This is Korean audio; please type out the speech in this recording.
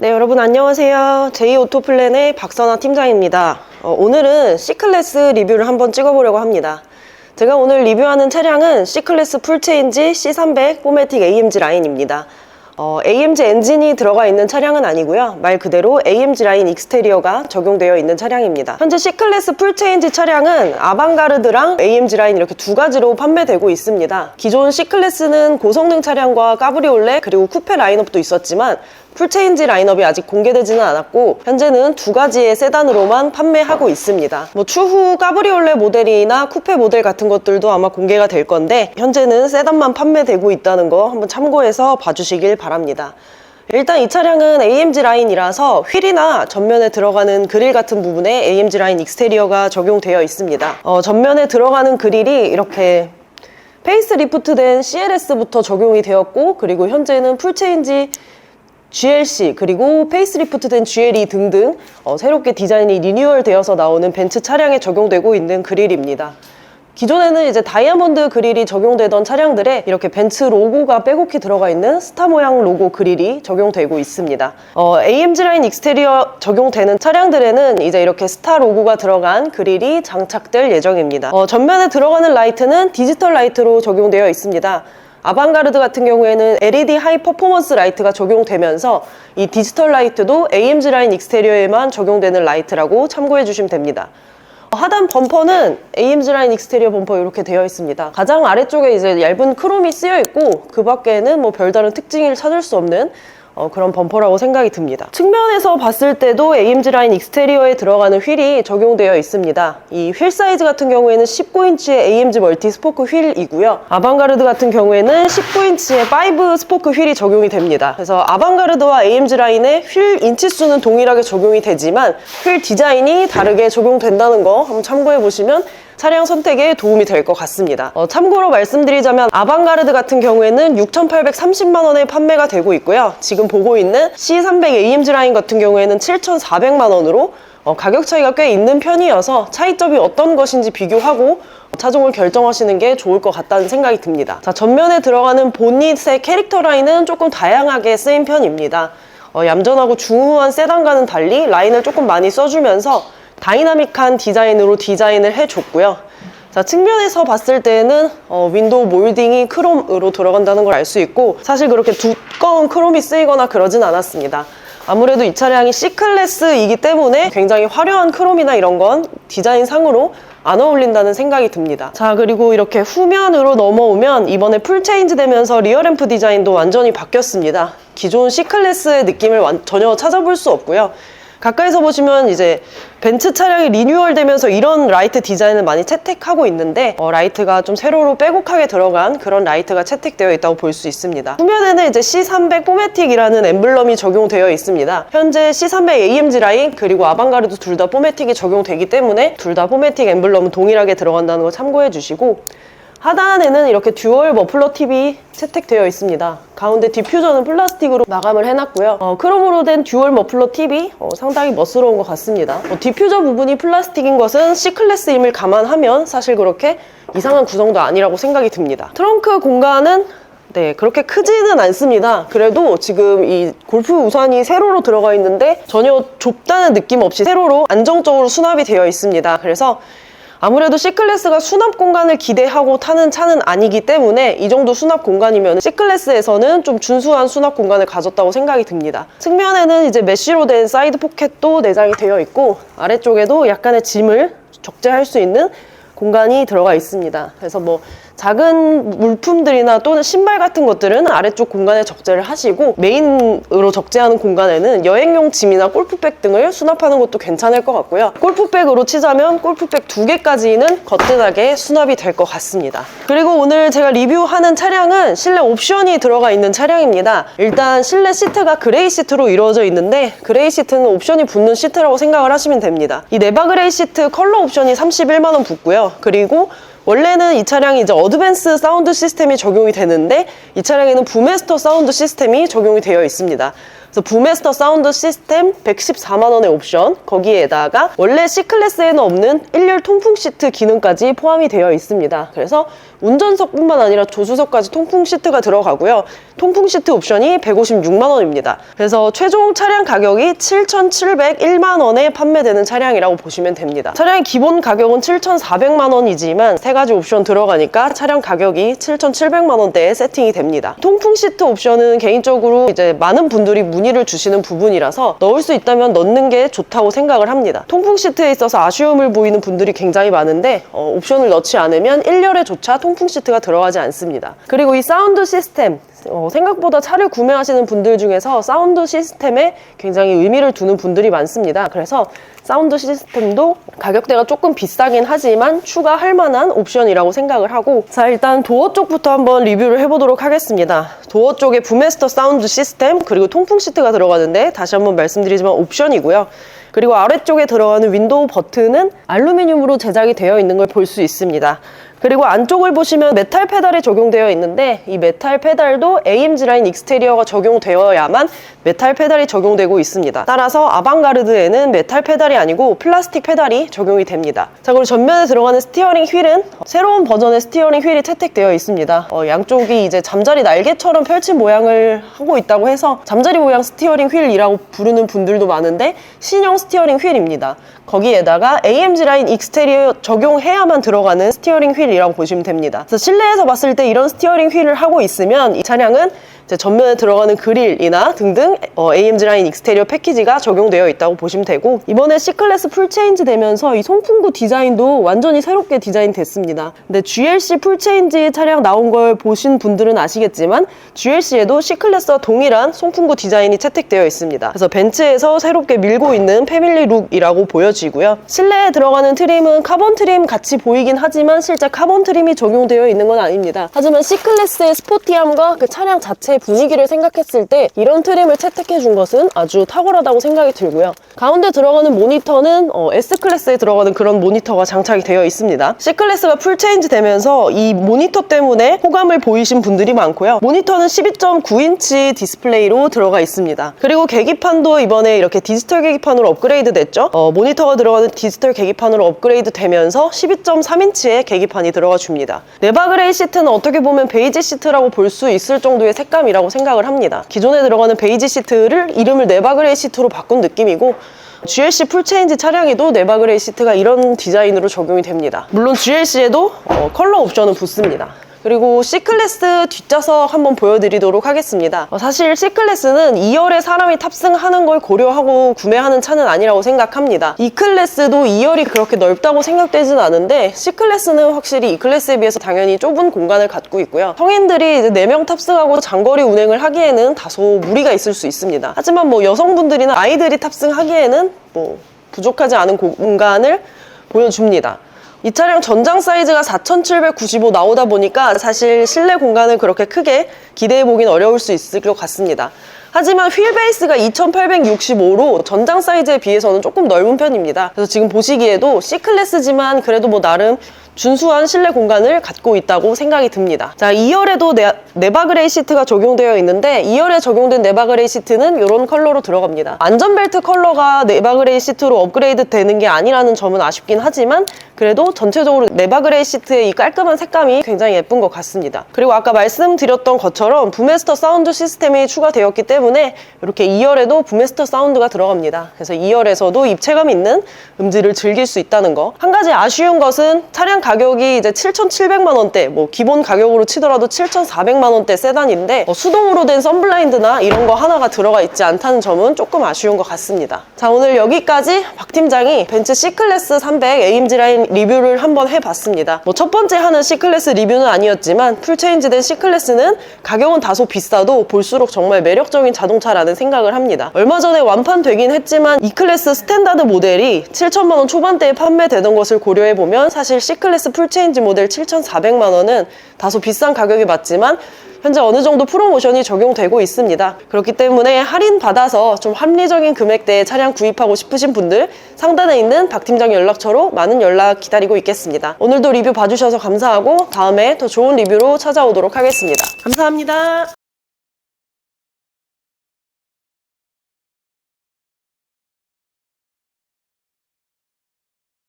네, 여러분 안녕하세요. 제이오토플랜의 박선아 팀장입니다. 어, 오늘은 C클래스 리뷰를 한번 찍어보려고 합니다. 제가 오늘 리뷰하는 차량은 C클래스 풀체인지 C300 포매틱 AMG 라인입니다. 어, AMG 엔진이 들어가 있는 차량은 아니고요. 말 그대로 AMG 라인 익스테리어가 적용되어 있는 차량입니다. 현재 C클래스 풀체인지 차량은 아방가르드랑 AMG 라인 이렇게 두 가지로 판매되고 있습니다. 기존 C클래스는 고성능 차량과 까브리올레 그리고 쿠페 라인업도 있었지만 풀체인지 라인업이 아직 공개되지는 않았고 현재는 두 가지의 세단으로만 판매하고 있습니다. 뭐 추후 까브리올레 모델이나 쿠페 모델 같은 것들도 아마 공개가 될 건데 현재는 세단만 판매되고 있다는 거 한번 참고해서 봐주시길 바랍니다. 일단 이 차량은 AMG 라인이라서 휠이나 전면에 들어가는 그릴 같은 부분에 AMG 라인 익스테리어가 적용되어 있습니다. 어, 전면에 들어가는 그릴이 이렇게 페이스 리프트된 CLS부터 적용이 되었고 그리고 현재는 풀체인지 GLC 그리고 페이스리프트된 GLE 등등 어, 새롭게 디자인이 리뉴얼 되어서 나오는 벤츠 차량에 적용되고 있는 그릴입니다. 기존에는 이제 다이아몬드 그릴이 적용되던 차량들에 이렇게 벤츠 로고가 빼곡히 들어가 있는 스타 모양 로고 그릴이 적용되고 있습니다. 어, AMG 라인 익스테리어 적용되는 차량들에는 이제 이렇게 스타 로고가 들어간 그릴이 장착될 예정입니다. 어, 전면에 들어가는 라이트는 디지털 라이트로 적용되어 있습니다. 아방가르드 같은 경우에는 LED 하이 퍼포먼스 라이트가 적용되면서 이 디지털 라이트도 AMG 라인 익스테리어에만 적용되는 라이트라고 참고해 주시면 됩니다. 하단 범퍼는 AMG 라인 익스테리어 범퍼 이렇게 되어 있습니다. 가장 아래쪽에 이제 얇은 크롬이 쓰여 있고 그 밖에는 뭐 별다른 특징을 찾을 수 없는 어, 그런 범퍼라고 생각이 듭니다. 측면에서 봤을 때도 AMG 라인 익스테리어에 들어가는 휠이 적용되어 있습니다. 이 휠 사이즈 같은 경우에는 19인치의 AMG 멀티 스포크 휠이고요. 아방가르드 같은 경우에는 19인치의 5 스포크 휠이 적용이 됩니다. 그래서 아방가르드와 AMG 라인의 휠 인치수는 동일하게 적용이 되지만 휠 디자인이 다르게 적용된다는 거 한번 참고해 보시면 차량 선택에 도움이 될 것 같습니다. 어, 참고로 말씀드리자면 아방가르드 같은 경우에는 6,830만 원에 판매가 되고 있고요. 지금 보고 있는 C300 AMG 라인 같은 경우에는 7,400만 원으로 어, 가격 차이가 꽤 있는 편이어서 차이점이 어떤 것인지 비교하고 차종을 결정하시는 게 좋을 것 같다는 생각이 듭니다. 자, 전면에 들어가는 보닛의 캐릭터 라인은 조금 다양하게 쓰인 편입니다. 어, 얌전하고 중후한 세단과는 달리 라인을 조금 많이 써주면서 다이나믹한 디자인으로 디자인을 해줬고요. 자, 측면에서 봤을 때는 어, 윈도우 몰딩이 크롬으로 들어간다는 걸 알 수 있고 사실 그렇게 두꺼운 크롬이 쓰이거나 그러진 않았습니다. 아무래도 이 차량이 C클래스이기 때문에 굉장히 화려한 크롬이나 이런 건 디자인상으로 안 어울린다는 생각이 듭니다. 자, 그리고 이렇게 후면으로 넘어오면 이번에 풀 체인지 되면서 리어램프 디자인도 완전히 바뀌었습니다. 기존 C클래스의 느낌을 완- 전혀 찾아볼 수 없고요. 가까이서 보시면 이제 벤츠 차량이 리뉴얼 되면서 이런 라이트 디자인을 많이 채택하고 있는데 어, 라이트가 좀 세로로 빼곡하게 들어간 그런 라이트가 채택되어 있다고 볼 수 있습니다. 후면에는 이제 C300 포매틱이라는 엠블럼이 적용되어 있습니다. 현재 C300 AMG 라인 그리고 아방가르드 둘다 포매틱이 적용되기 때문에 둘 다 포매틱 엠블럼은 동일하게 들어간다는 거 참고해 주시고 하단에는 이렇게 듀얼 머플러 팁이 채택되어 있습니다. 가운데 디퓨저는 플라스틱으로 마감을 해놨고요. 어, 크롬으로 된 듀얼 머플러 팁이 어, 상당히 멋스러운 것 같습니다. 어, 디퓨저 부분이 플라스틱인 것은 C클래스임을 감안하면 사실 그렇게 이상한 구성도 아니라고 생각이 듭니다. 트렁크 공간은 네, 그렇게 크지는 않습니다. 그래도 지금 이 골프 우산이 세로로 들어가 있는데 전혀 좁다는 느낌 없이 세로로 안정적으로 수납이 되어 있습니다. 그래서 아무래도 C클래스가 수납 공간을 기대하고 타는 차는 아니기 때문에 이 정도 수납 공간이면 C클래스에서는 좀 준수한 수납 공간을 가졌다고 생각이 듭니다. 측면에는 이제 메쉬로 된 사이드 포켓도 내장이 되어 있고 아래쪽에도 약간의 짐을 적재할 수 있는 공간이 들어가 있습니다. 그래서 뭐 작은 물품들이나 또는 신발 같은 것들은 아래쪽 공간에 적재를 하시고 메인으로 적재하는 공간에는 여행용 짐이나 골프백 등을 수납하는 것도 괜찮을 것 같고요. 골프백으로 치자면 골프백 두 개까지는 거뜬하게 수납이 될 것 같습니다. 그리고 오늘 제가 리뷰하는 차량은 실내 옵션이 들어가 있는 차량입니다. 일단 실내 시트가 그레이 시트로 이루어져 있는데 그레이 시트는 옵션이 붙는 시트라고 생각을 하시면 됩니다. 이 네바 그레이 시트 컬러 옵션이 31만 원 붙고요. 그리고 원래는 이 차량이 이제 어드밴스 사운드 시스템이 적용이 되는데 이 차량에는 부메스터 사운드 시스템이 적용이 되어 있습니다. 그래서 부메스터 사운드 시스템 114만 원의 옵션 거기에다가 원래 C클래스에는 없는 1열 통풍 시트 기능까지 포함이 되어 있습니다. 그래서 운전석뿐만 아니라 조수석까지 통풍 시트가 들어가고요. 통풍 시트 옵션이 156만 원입니다. 그래서 최종 차량 가격이 7,701만 원에 판매되는 차량이라고 보시면 됩니다. 차량의 기본 가격은 7,400만 원이지만 세 가지 옵션 들어가니까 차량 가격이 7,700만 원대에 세팅이 됩니다. 통풍 시트 옵션은 개인적으로 이제 많은 분들이 문의를 주시는 부분이라서 넣을 수 있다면 넣는 게 좋다고 생각을 합니다. 통풍 시트에 있어서 아쉬움을 보이는 분들이 굉장히 많은데 어, 옵션을 넣지 않으면 1열에조차 통풍 시트가 들어가지 않습니다. 그리고 이 사운드 시스템 어, 생각보다 차를 구매하시는 분들 중에서 사운드 시스템에 굉장히 의미를 두는 분들이 많습니다. 그래서 사운드 시스템도 가격대가 조금 비싸긴 하지만 추가할 만한 옵션이라고 생각을 하고 자 일단 도어 쪽부터 한번 리뷰를 해보도록 하겠습니다. 도어 쪽에 부메스터 사운드 시스템 그리고 통풍 시트가 들어가는데 다시 한번 말씀드리지만 옵션이고요. 그리고 아래쪽에 들어가는 윈도우 버튼은 알루미늄으로 제작이 되어 있는 걸 볼 수 있습니다. 그리고 안쪽을 보시면 메탈 페달이 적용되어 있는데 이 메탈 페달도 AMG 라인 익스테리어가 적용되어야만 메탈 페달이 적용되고 있습니다. 따라서 아방가르드에는 메탈 페달이 아니고 플라스틱 페달이 적용이 됩니다. 자 그리고 전면에 들어가는 스티어링 휠은 새로운 버전의 스티어링 휠이 채택되어 있습니다. 어, 양쪽이 이제 잠자리 날개처럼 펼친 모양을 하고 있다고 해서 잠자리 모양 스티어링 휠이라고 부르는 분들도 많은데 신형 스티어링 휠입니다. 거기에다가 AMG 라인 익스테리어 적용해야만 들어가는 스티어링 휠 이라고 보시면 됩니다. 그래서 실내에서 봤을 때 이런 스티어링 휠을 하고 있으면 이 차량은 전면에 들어가는 그릴이나 등등 어, AMG 라인 익스테리어 패키지가 적용되어 있다고 보시면 되고 이번에 C클래스 풀 체인지 되면서 이 송풍구 디자인도 완전히 새롭게 디자인 됐습니다. 근데 GLC 풀 체인지 차량 나온 걸 보신 분들은 아시겠지만 GLC에도 C클래스와 동일한 송풍구 디자인이 채택되어 있습니다. 그래서 벤츠에서 새롭게 밀고 있는 패밀리 룩이라고 보여지고요. 실내에 들어가는 트림은 카본 트림 같이 보이긴 하지만 실제 카본 트림이 적용되어 있는 건 아닙니다. 하지만 C클래스의 스포티함과 그 차량 자체 의 분위기를 생각했을 때 이런 트림을 채택해 준 것은 아주 탁월하다고 생각이 들고요. 가운데 들어가는 모니터는 어, S클래스에 들어가는 그런 모니터가 장착이 되어 있습니다. C클래스가 풀체인지 되면서 이 모니터 때문에 호감을 보이신 분들이 많고요. 모니터는 12.9인치 디스플레이로 들어가 있습니다. 그리고 계기판도 이번에 이렇게 디지털 계기판으로 업그레이드 됐죠. 어, 모니터가 들어가는 디지털 계기판으로 업그레이드 되면서 12.3인치의 계기판이 들어가 줍니다. 네바그레이 시트는 어떻게 보면 베이지 시트라고 볼 수 있을 정도의 색감이 라고 생각을 합니다. 기존에 들어가는 베이지 시트를 이름을 네바그레이 시트로 바꾼 느낌이고 GLC 풀체인지 차량에도 네바그레이 시트가 이런 디자인으로 적용이 됩니다. 물론 GLC에도 어, 컬러 옵션은 붙습니다. 그리고 C클래스 뒷좌석 한번 보여드리도록 하겠습니다. 어, 사실 C클래스는 2열에 사람이 탑승하는 걸 고려하고 구매하는 차는 아니라고 생각합니다. E클래스도 2열이 그렇게 넓다고 생각되진 않은데 C클래스는 확실히 E클래스에 비해서 당연히 좁은 공간을 갖고 있고요. 성인들이 이제 4명 탑승하고 장거리 운행을 하기에는 다소 무리가 있을 수 있습니다. 하지만 뭐 여성분들이나 아이들이 탑승하기에는 뭐 부족하지 않은 공간을 보여줍니다. 이 차량 전장 사이즈가 4,795 나오다 보니까 사실 실내 공간을 그렇게 크게 기대해 보긴 어려울 수 있을 것 같습니다. 하지만 휠 베이스가 2,865로 전장 사이즈에 비해서는 조금 넓은 편입니다. 그래서 지금 보시기에도 C클래스지만 그래도 뭐 나름 준수한 실내 공간을 갖고 있다고 생각이 듭니다. 자, 2열에도 네, 네바그레이 시트가 적용되어 있는데 2열에 적용된 네바그레이 시트는 이런 컬러로 들어갑니다. 안전벨트 컬러가 네바그레이 시트로 업그레이드 되는 게 아니라는 점은 아쉽긴 하지만 그래도 전체적으로 네바그레이 시트의 이 깔끔한 색감이 굉장히 예쁜 것 같습니다. 그리고 아까 말씀드렸던 것처럼 부메스터 사운드 시스템이 추가되었기 때문에 이렇게 2열에도 부메스터 사운드가 들어갑니다. 그래서 2열에서도 입체감 있는 음질을 즐길 수 있다는 거. 한 가지 아쉬운 것은 차량 가격이 이제 7,700만 원대, 뭐 기본 가격으로 치더라도 7,400만 원대 세단인데 어, 수동으로 된 썬블라인드나 이런 거 하나가 들어가 있지 않다는 점은 조금 아쉬운 것 같습니다. 자 오늘 여기까지 박 팀장이 벤츠 C클래스 300 AMG 라인 리뷰를 한번 해봤습니다. 뭐 첫 번째 하는 C클래스 리뷰는 아니었지만 풀체인지된 C클래스는 가격은 다소 비싸도 볼수록 정말 매력적인 자동차라는 생각을 합니다. 얼마 전에 완판되긴 했지만 E클래스 스탠다드 모델이 7천만 원 초반대에 판매되던 것을 고려해보면 사실 C클래스 풀체인지 모델 7,400만 원은 다소 비싼 가격이 맞지만 현재 어느 정도 프로모션이 적용되고 있습니다. 그렇기 때문에 할인 받아서 좀 합리적인 금액대에 차량 구입하고 싶으신 분들 상단에 있는 박 팀장 연락처로 많은 연락 기다리고 있겠습니다. 오늘도 리뷰 봐주셔서 감사하고 다음에 더 좋은 리뷰로 찾아오도록 하겠습니다. 감사합니다.